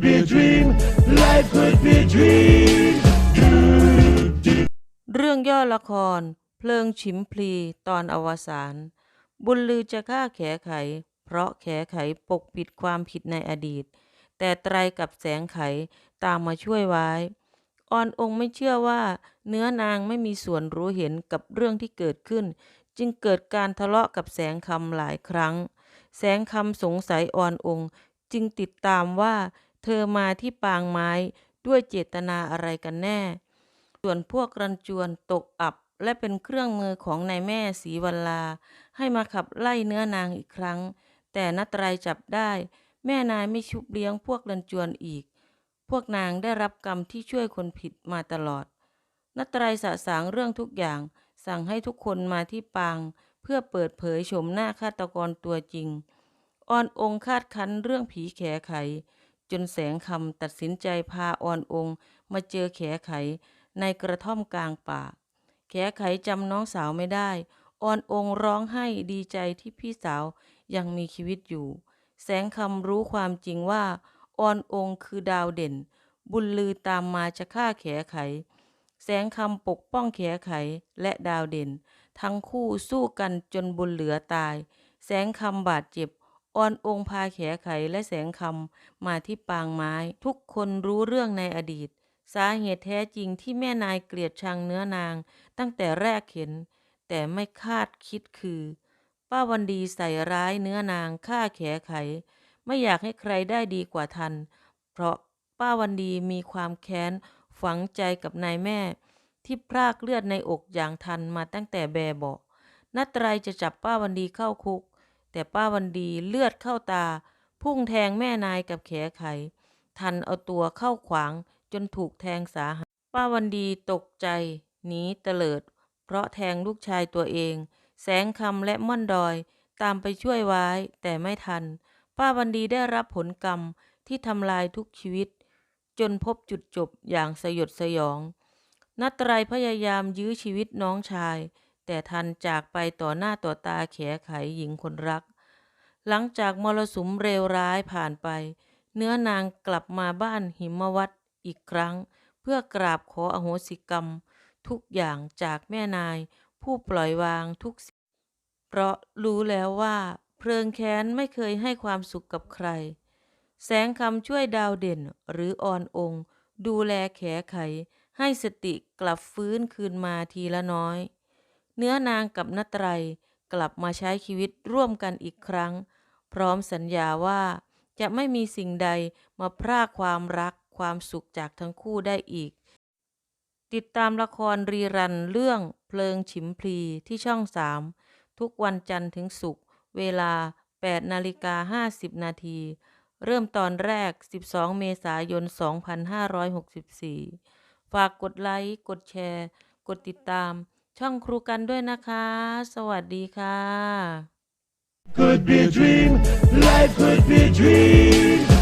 could be a dream. Life could be a dream. เรื่องย่อละคร เพลิงฉิมพลีตอนอวสานบุญลือจะฆ่าแขไข เพราะแขไขปกปิดความผิดในอดีต แต่ไตรกับแสงไขตามมาช่วยไว้ ออนองค์ไม่เชื่อว่า เนื้อนางไม่มีส่วนรู้เห็นกับเรื่องที่เกิดขึ้น จึงเกิดการทะเลาะกับแสงคำหลายครั้ง แสงคำสงสัยออนองค์ จึงติดตามว่า เธอมาที่ปางไม้ด้วยเจตนาอะไรกันแน่ ส่วนพวกรันจวนตกอับและเป็นเครื่องมือของนายแม่ศรีวัลลา ให้มาขับไล่เนื้อนางอีกครั้ง แต่นัตรายจับได้ แม่นายไม่ชุบเลี้ยงพวกรันจวนอีก พวกนางได้รับกรรมที่ช่วยคนผิดมาตลอด นัตรายสะสางเรื่องทุกอย่าง สั่งให้ทุกคนมาที่ปาง เพื่อเปิดเผยโฉมหน้าฆาตกรตัวจริง ออนองคาดคั้นเรื่องผีแขไข จนแสงคำตัดสินใจพาออนองค์ มาเจอแขไขในกระท่อมกลางป่า แขไขจำน้องสาวไม่ได้ ออนองค์ร้องไห้ดีใจที่พี่สาวยังมีชีวิตอยู่ แสงคำรู้ความจริงว่า ออนองค์คือดาวเด่น บุญลือตามมาจะฆ่าแขไข แสงคำปกป้องแขไขและดาวเด่น ทั้งคู่สู้กันจนบุญเหลือตาย แสงคำบาดเจ็บ ออนองค์พาแขไขและแสงคำมาที่ปางไม้ ทุกคนรู้เรื่องในอดีต สาเหตุแท้จริงที่แม่นายเกลียดชังเนื้อนาง ตั้งแต่แรกเห็น แต่ไม่คาดคิดคือ ป้าวันดีใส่ร้ายเนื้อนางฆ่าแขไข ไม่อยากให้ใครได้ดีกว่าทัน เพราะป้าวันดีมีความแค้นฝังใจกับนายแม่ ที่พรากเลือดในอกอย่างทันมาตั้งแต่แบเบาะนัตรายจะจับป้าวันดีเข้าคุก แต่ป้าวันดีเลือดเข้าตา พุ่งแทงแม่นายกับแขไข ทันเอาตัวเข้าขวางจนถูกแทงสาหัส ป้าวันดีตกใจหนีเตลิด เพราะแทงลูกชายตัวเอง แสงคำและม่อนดอยตามไปช่วยไว้ แต่ไม่ทัน ป้าวันดีได้รับผลกรรมที่ทำลายทุกชีวิต จนพบจุดจบอย่างสยดสยองนัตรายพยายามยื้อชีวิตน้องชาย แต่ทันจากไปต่อหน้าต่อตาแขไขหญิงคนรัก หลังจากมรสุมเลวร้ายผ่านไป เนื้อนางกลับมาบ้านหิมวัดอีกครั้ง เพื่อกราบขออโหสิกรรม ทุกอย่างจากแม่นาย ผู้ปล่อยวางทุกสิ่งเพราะรู้แล้วว่า เพลิงแค้นไม่เคยให้ความสุขกับใคร แสงคำช่วยดาวเด่นหรืออ่อนองค์ ดูแลแขไขให้สติกลับฟื้นคืนมาทีละน้อย เนื้อนางกับนัตรัยกลับมาใช้ชีวิตร่วมกันอีกครั้ง พร้อมสัญญาว่าจะไม่มีสิ่งใดมาพรากความรักความสุขจากทั้งคู่ได้อีก ติดตามละครรีรันเรื่องเพลิงฉิมพลีที่ช่องสามทุกวันจันทร์ถึงศุกร์เวลา 8 นาฬิกา 50 นาที เริ่มตอนแรก 12 เมษายน 2564 ฝากกดไลค์ กดแชร์ กดติดตาม ช่องครูกันด้วยนะคะ สวัสดีค่ะ Could be a dream. Life could be a dream.